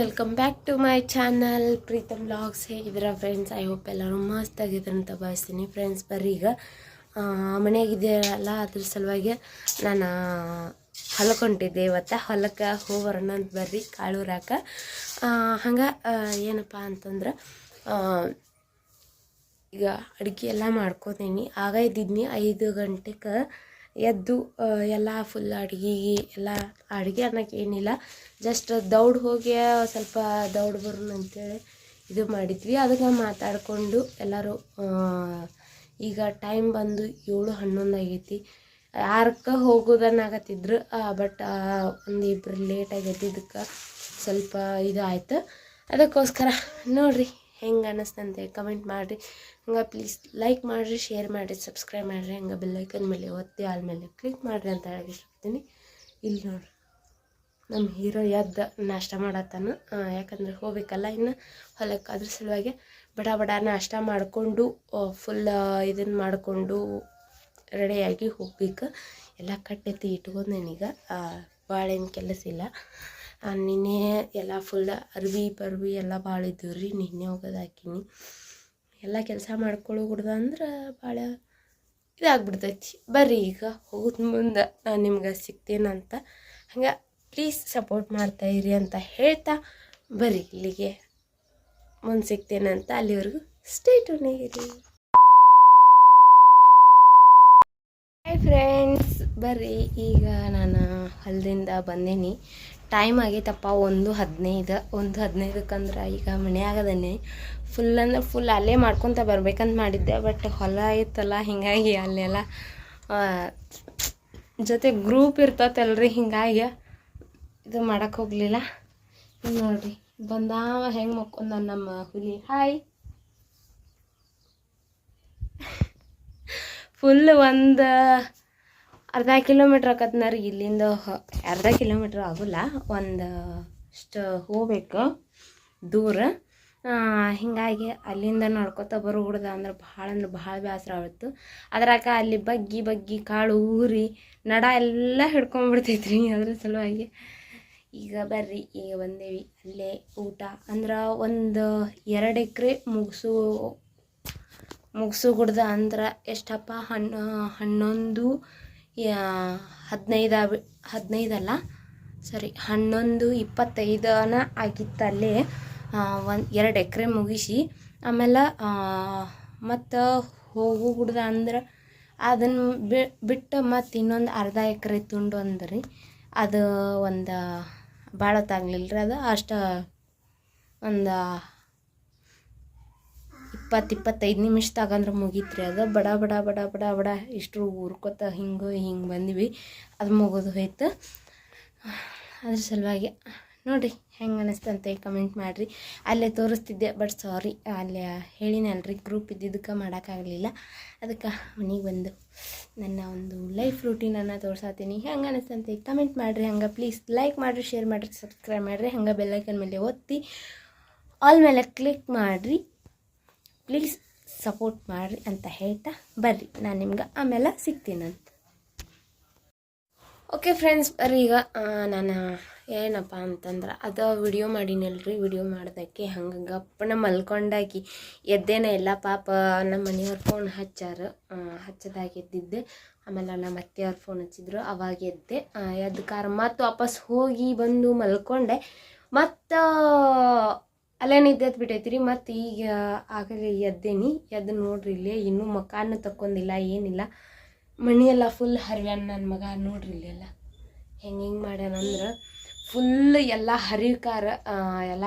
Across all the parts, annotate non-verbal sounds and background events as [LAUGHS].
Welcome back to my channel Preetham blogs ಹೇಗಿದ್ದೀರ friends I hope ಎಲ್ಲರೂ ಮಸ್ತಾಗಿದ್ದಾರೆ ಅಂತ ಭಾವಿಸ್ತೀನಿ. ಫ್ರೆಂಡ್ಸ್ ಬರ್ರಿ ಈಗ. ಮನೆಯಾಗಿದ್ದೀರಲ್ಲ ಅದ್ರ ಸಲುವಾಗಿ ನಾನು ಹೊಲಕ್ಕೆ ಇವತ್ತು. ಹೊಲಕ್ಕೆ ಹೋಗೋಣ ಅಂತ ಬರ್ರಿ, ಕಾಳೂರಾಕ. ಹಂಗೆ ಏನಪ್ಪ ಅಂತಂದ್ರೆ ಈಗ ಅಡುಗೆ ಎಲ್ಲ ಮಾಡ್ಕೋತೀನಿ. ಆಗ ಇದ್ದಿದ್ನಿ ಐದು ಗಂಟೆಗೆ ಎದ್ದು ಎಲ್ಲ ಫುಲ್ ಅಡುಗೆ, ಎಲ್ಲ ಅಡುಗೆ ಅನ್ನೋಕೆ ಏನಿಲ್ಲ. ಜಸ್ಟ್ ದೌಡ್ ಹೋಗಿ ಸ್ವಲ್ಪ ದೌಡ್ ಬರೋಣ ಅಂತೇಳಿ ಇದು ಮಾಡಿದ್ವಿ. ಅದಕ್ಕೆ ಮಾತಾಡಿಕೊಂಡು ಎಲ್ಲರೂ ಈಗ ಟೈಮ್ ಬಂದು ಏಳು ಹನ್ನೊಂದು ಆಗೈತಿ. ಯಾರಕ್ಕೆ ಹೋಗೋದನ್ನಾಗತ್ತಿದ್ರು ಬಟ್ ಒಂದು ಇಬ್ಬರು ಲೇಟ್ ಆಗೈತಿ. ಇದಕ್ಕೆ ಸ್ವಲ್ಪ ಇದು ಆಯ್ತು. ಅದಕ್ಕೋಸ್ಕರ ನೋಡ್ರಿ. ಹೆಂಗೆ ಅನ್ನಿಸ್ತಂತೆ ಕಮೆಂಟ್ ಮಾಡಿರಿ. ಹಂಗೆ ಪ್ಲೀಸ್ ಲೈಕ್ ಮಾಡಿರಿ ಶೇರ್ ಮಾಡಿರಿ ಸಬ್ಸ್ಕ್ರೈಬ್ ಮಾಡಿರಿ. ಹಂಗೆ ಬೆಲ್ಲೈಕನ್ ಮೇಲೆ ಒತ್ತಿ ಆದಮೇಲೆ ಕ್ಲಿಕ್ ಮಾಡಿರಿ ಅಂತ ಹೇಳಕ್ಕೆ ಇಷ್ಟಪಡ್ತೀನಿ ಇಲ್ಲಿ ನೋಡ್ರಿ ನಮ್ಮ ಹೀರೋ ಎದ್ದು ನಾಷ್ಟ ಮಾಡತ್ತಾನ? ಯಾಕಂದ್ರೆ ಹೋಗ್ಬೇಕಲ್ಲ ಇನ್ನು ಹೊಲಕ್ಕೆ ಅದ್ರ ಸಲುವಾಗಿ ಬಡ ಬಡ ನಾಷ್ಟ ಮಾಡಿಕೊಂಡು ಫುಲ್ ಇದನ್ನು ಮಾಡಿಕೊಂಡು ರೆಡಿಯಾಗಿ ಹೋಗ್ಬೇಕು. ಎಲ್ಲ ಕಟ್ಟೆತ್ತಿ ಇಟ್ಕೊಂಡೇನೀಗ ಭಾಳ ಏನು ಕೆಲಸ ಇಲ್ಲ. ನಿನ್ನೆ ಎಲ್ಲ ಫುಲ್ ಅರ್ವಿ ಪರ್ವಿ ಎಲ್ಲ ಭಾಳ ಇದ್ದೀವಿ ರೀ, ನಿನ್ನೆ ಹೋಗೋದು ಹಾಕಿನಿ. ಎಲ್ಲ ಕೆಲಸ ಮಾಡ್ಕೊಳ್ಳೋ ಅಂದ್ರೆ ಭಾಳ ಇದಾಗ್ಬಿಡ್ತೈತಿ ಬರ್ರಿ ಈಗ ಹೋಗೋದು ಮುಂದೆ ನಾನು ನಿಮ್ಗೆ ಸಿಗ್ತೇನಂತ ಹಂಗೆ ಪ್ಲೀಸ್ ಸಪೋರ್ಟ್ ಮಾಡ್ತಾ ಇರಿ ಅಂತ ಹೇಳ್ತಾ ಬರ್ರಿ ಇಲ್ಲಿಗೆ ಮುಂದೆ ಸಿಗ್ತೇನಂತ ಅಲ್ಲಿವರೆಗೂ ಸ್ಟೇಟುನೇರಿ ಹಾಯ್ ಫ್ರೆಂಡ್ಸ್ ಬರ್ರಿ ಈಗ ನಾನು ಹೊಲದಿಂದ ಬಂದೇನಿ. ಟೈಮ್ ಆಗೈತಪ್ಪ, ಒಂದು ಹದಿನೈದು. ಒಂದು ಹದಿನೈದಕ್ಕಂದ್ರೆ ಈಗ ಮನೆಯಾಗದನೆ ಫುಲ್ ಅಂದ್ರೆ ಫುಲ್ ಅಲ್ಲೇ ಮಾಡ್ಕೊತ ಬರ್ಬೇಕಂತ ಮಾಡಿದ್ದೆ. ಬಟ್ ಹೊಲ ಐತಲ್ಲ, ಹಿಂಗಾಗಿ ಅಲ್ಲೆಲ್ಲ ಜೊತೆ ಗ್ರೂಪ್ ಇರ್ತತಲ್ರಿ, ಹಿಂಗಾಗಿ ಇದು ಮಾಡಕ್ಕೆ ಹೋಗಲಿಲ್ಲ. ನೋಡಿರಿ, ಬಂದಾವ ಹೆಂಗೆ ಮಕ್ಕೊಂದ ನಮ್ಮ ಹುಲಿ. ಹಾಯ್ ಫುಲ್ ಒಂದು ಅರ್ಧ ಕಿಲೋಮೀಟ್ರ್ ಆಕತ್ನಾರ ಇಲ್ಲಿಂದ ಅರ್ಧ ಕಿಲೋಮೀಟ್ರ್ ಆಗೋಲ್ಲ. ಒಂದು ಅಷ್ಟು ಹೋಗ್ಬೇಕು ದೂರ. ಹೀಗಾಗಿ ಅಲ್ಲಿಂದ ನಡ್ಕೊತ ಬರೋಗುಡ್ದ ಅಂದ್ರೆ ಭಾಳ ಅಂದ್ರೆ ಭಾಳ ಬೇಸರ ಆಗುತ್ತೆ ಅದ್ರಾಗ ಅಲ್ಲಿ ಬಗ್ಗಿ ಬಗ್ಗಿ ಕಾಳು ಊರಿ ನಡ ಎಲ್ಲ ಹಿಡ್ಕೊಂಡ್ಬಿಡ್ತೈತ್ರಿ [LAUGHS] ಅದ್ರ ಸಲುವಾಗಿ. ಈಗ ಬರ್ರಿ, ಈಗ ಬಂದೇವಿ. ಅಲ್ಲೇ ಊಟ ಅಂದ್ರೆ ಒಂದು ಎರಡು ಎಕರೆ ಮುಗಿಸು ಮುಗಿಸು ಗುಡ್ದ ಅಂದ್ರೆ ಎಷ್ಟಪ್ಪ? ಹಣ್ಣು ಹನ್ನೊಂದು ಹದಿನೈದು ಹದಿನೈದಲ್ಲ ಸರಿ, ಹನ್ನೊಂದು ಇಪ್ಪತ್ತೈದನ ಆಗಿತ್ತಲ್ಲೇ ಒಂದು, ಎರಡು ಎಕರೆ ಮುಗಿಸಿ ಆಮೇಲೆ ಮತ್ತು ಹೋಗು ಗುಡ್ದ ಅಂದ್ರೆ ಅದನ್ನು ಬಿಟ್ಟು ಮತ್ತು ಇನ್ನೊಂದು ಅರ್ಧ ಎಕರೆ ತುಂಡು ಅಂದ್ರಿ. ಅದು ಒಂದು ಭಾಳ ತಾಗ್ಲಿಲ್ಲ ರೀ ಅದು? ಅಷ್ಟು ಒಂದು ಇಪ್ಪತ್ತು ಇಪ್ಪತ್ತೈದು ನಿಮಿಷದಾಗ ಅಂದ್ರೆ ಮುಗೀತ್ರಿ ಅದು. ಬಡ ಬಡ ಬಡ ಬಡ ಬಡ ಇಷ್ಟು ಊರ್ಕೊತ ಹಿಂಗೆ ಹಿಂಗೆ ಬಂದ್ವಿ. ಅದು ಮುಗಿದು ಹೋಯ್ತು. ಅದ್ರ ಸಲುವಾಗಿ ನೋಡಿರಿ ಹೆಂಗೆ ಅನ್ನಿಸ್ತಂತೆ ಕಮೆಂಟ್ ಮಾಡಿರಿ. ಅಲ್ಲೇ ತೋರಿಸ್ತಿದ್ದೆ ಬಟ್ ಸಾರಿ ಅಲ್ಲೇ ಹೇಳಿನಲ್ರಿ ಗ್ರೂಪ್ ಇದ್ದಿದ್ದಕ್ಕೆ ಮಾಡೋಕ್ಕಾಗಲಿಲ್ಲ. ಅದಕ್ಕೆ ಮನೆಗೆ ಬಂದು ನನ್ನ ಒಂದು ಲೈಫ್ ರೂಟೀನನ್ನು ತೋರಿಸತ್ತೀನಿ ಹೆಂಗೆ ಅನ್ನಿಸ್ತಂತೆ ಕಮೆಂಟ್ ಮಾಡಿರಿ. ಹಂಗೆ ಪ್ಲೀಸ್ ಲೈಕ್ ಮಾಡಿರಿ ಶೇರ್ ಮಾಡಿರಿ ಸಬ್ಸ್ಕ್ರೈಬ್ ಮಾಡಿರಿ. ಹಂಗೆ ಬೆಲ್ಲೈಕನ್ ಮೇಲೆ ಒತ್ತಿ ಆಲ್ ಮೇಲೆ ಕ್ಲಿಕ್ ಮಾಡಿರಿ. ಪ್ಲೀಸ್ ಸಪೋರ್ಟ್ ಮಾಡಿರಿ ಅಂತ ಹೇಳ್ತಾ ಬರ್ರಿ. ನಾನು ನಿಮ್ಗೆ ಆಮೇಲೆ ಸಿಗ್ತೀನಂತ. ಓಕೆ ಫ್ರೆಂಡ್ಸ್ ಬರ್ರಿ ಈಗ ನಾನು ಏನಪ್ಪ ಅಂತಂದ್ರೆ, ಅದು ವಿಡಿಯೋ ಮಾಡೀನಲ್ರಿ ವಿಡಿಯೋ ಮಾಡ್ದಕ್ಕೆ ಹಂಗೆ ಗಪ್ಪನ ಮಲ್ಕೊಂಡಾಗಿ ಎದ್ದೇನ ಎಲ್ಲ ಪಾಪ ನಮ್ಮ ಮನೆಯವ್ರ ಫೋನ್ ಹಚ್ಚಾರ ಹಚ್ಚದಾಗಿ ಎದ್ದಿದ್ದೆ. ಆಮೇಲೆ ನಮ್ಮ ಅತ್ತೆಯವ್ರ ಫೋನ್ ಹಚ್ಚಿದ್ರು, ಅವಾಗ ಎದ್ದೆ. ಎದ್ದ ಕಾರ ಮತ್ತು ವಾಪಸ್ ಹೋಗಿ ಬಂದು ಮಲ್ಕೊಂಡೆ. ಮತ್ತು ಅಲ್ಲೇ ನಿದ್ದೆ ಬಿಟ್ಟೈತಿ ರೀ ಮತ್ತು ಈಗ ಆಗಲೇ ಎದ್ದೇನಿ. ಎದ್ದು ನೋಡ್ರಿ ಇಲ್ಲಿ, ಇನ್ನೂ ಮಕಾನು ತಕ್ಕೊಂಡಿಲ್ಲ, ಏನಿಲ್ಲ. ಮಣಿಯೆಲ್ಲ ಫುಲ್ ಹರಿವ್ಯಾನ ನನ್ನ ಮಗ, ನೋಡ್ರಿ ಇಲ್ಲೆಲ್ಲ ಹೆಂಗೆ ಹಿಂಗೆ ಮಾಡ್ಯಾನಂದ್ರೆ ಫುಲ್ ಎಲ್ಲ ಹರಿಕಾರ ಎಲ್ಲ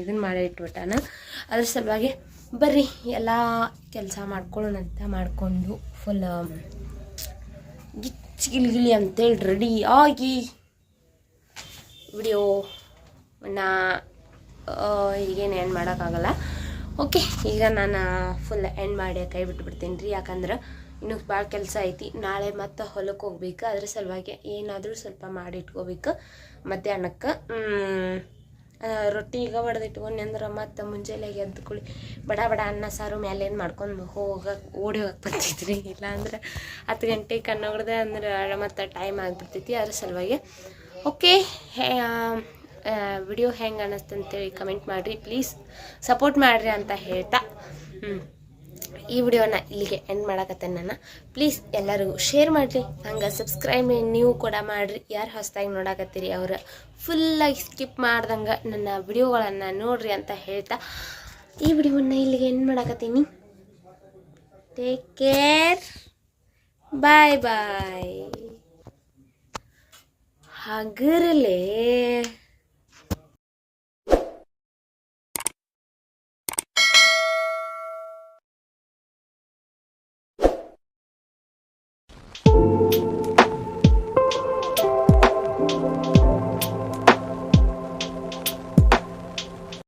ಇದನ್ನ ಮಾಡಿ ಇಟ್ಬಿಟ್ಟಾನ. ಅದ್ರ ಸಲುವಾಗಿ ಬರ್ರಿ, ಎಲ್ಲ ಕೆಲಸ ಮಾಡ್ಕೊಳ್ಳೋಣಂತ ಮಾಡಿಕೊಂಡು ಫುಲ್ ಗಿಚ್ಚಿ ಗಿಲ್ಗಿಲಿ ಅಂತೇಳಿ ರೆಡಿ ಆಗಿ. ವಿಡಿಯೋ ನಾ ಈಗೇನು ಏನು ಮಾಡೋಕ್ಕಾಗಲ್ಲ. ಓಕೆ ಈಗ ನಾನು ಫುಲ್ ಎಂಡ್ ಮಾಡಿ ಕೈ ಬಿಟ್ಬಿಡ್ತೀನಿ ರೀ. ಯಾಕಂದ್ರೆ ಇನ್ನೂ ಭಾಳ ಕೆಲಸ ಐತಿ. ನಾಳೆ ಮತ್ತೆ ಹೊಲಕ್ಕೆ ಹೋಗ್ಬೇಕು. ಅದ್ರ ಸಲುವಾಗಿ ಏನಾದರೂ ಸ್ವಲ್ಪ ಮಾಡಿ ಇಟ್ಕೋಬೇಕು ಮಧ್ಯಾಹ್ನಕ್ಕೆ ರೊಟ್ಟಿ ಈಗ ಬಡ್ದಿಟ್ಕೊಂಡು ಅಂದ್ರೆ ಮತ್ತೆ ಮುಂಜಾನೆ ಎದ್ದು ಕುಳಿ ಬಡ ಬಡ ಅನ್ನ ಸಾರು ಏನು ಮಾಡ್ಕೊಂಡು ಹೋಗಕ್ಕೆ ಓಡಿ ಹೋಗಕ್ಕೆ ಬರ್ತಿದ್ರಿ ಇಲ್ಲಾಂದ್ರೆ ಹತ್ತು ಗಂಟೆಗೆ ಕಣ್ಣು ಹೊಡೆದೆ ಅಂದ್ರೆ ಮತ್ತೆ ಟೈಮ್ ಆಗಿಬಿಡ್ತೈತಿ. ಅದ್ರ ಸಲುವಾಗಿ ಓಕೆ ವಿಡಿಯೋ ಹೆಂಗೆ ಅನ್ನಿಸ್ತು ಅಂತೇಳಿ ಕಮೆಂಟ್ ಮಾಡಿರಿ. ಪ್ಲೀಸ್ ಸಪೋರ್ಟ್ ಮಾಡಿರಿ ಅಂತ ಹೇಳ್ತಾ. ಈ ವಿಡಿಯೋನ ಇಲ್ಲಿಗೆ ಎಂಡ್ ಮಾಡಕತ್ತೇನೆ ನಾನು. ಪ್ಲೀಸ್ ಎಲ್ಲರಿಗೂ ಶೇರ್ ಮಾಡಿರಿ. ಹಂಗೆ ಸಬ್ಸ್ಕ್ರೈಬ್ ನೀವು ಕೂಡ ಮಾಡಿರಿ. ಯಾರು ಹೊಸದಾಗಿ ನೋಡಕತ್ತೀರಿ ಅವ್ರು ಫುಲ್ಲಾಗಿ ಸ್ಕಿಪ್ ಮಾಡ್ದಂಗೆ ನನ್ನ ವಿಡಿಯೋಗಳನ್ನು ನೋಡಿರಿ ಅಂತ ಹೇಳ್ತಾ. ಈ ವಿಡಿಯೋನ ಇಲ್ಲಿಗೆ ಎಂಡ್ ಮಾಡಕತ್ತೀನಿ. Take care bye bye ಹಗರಲೇ.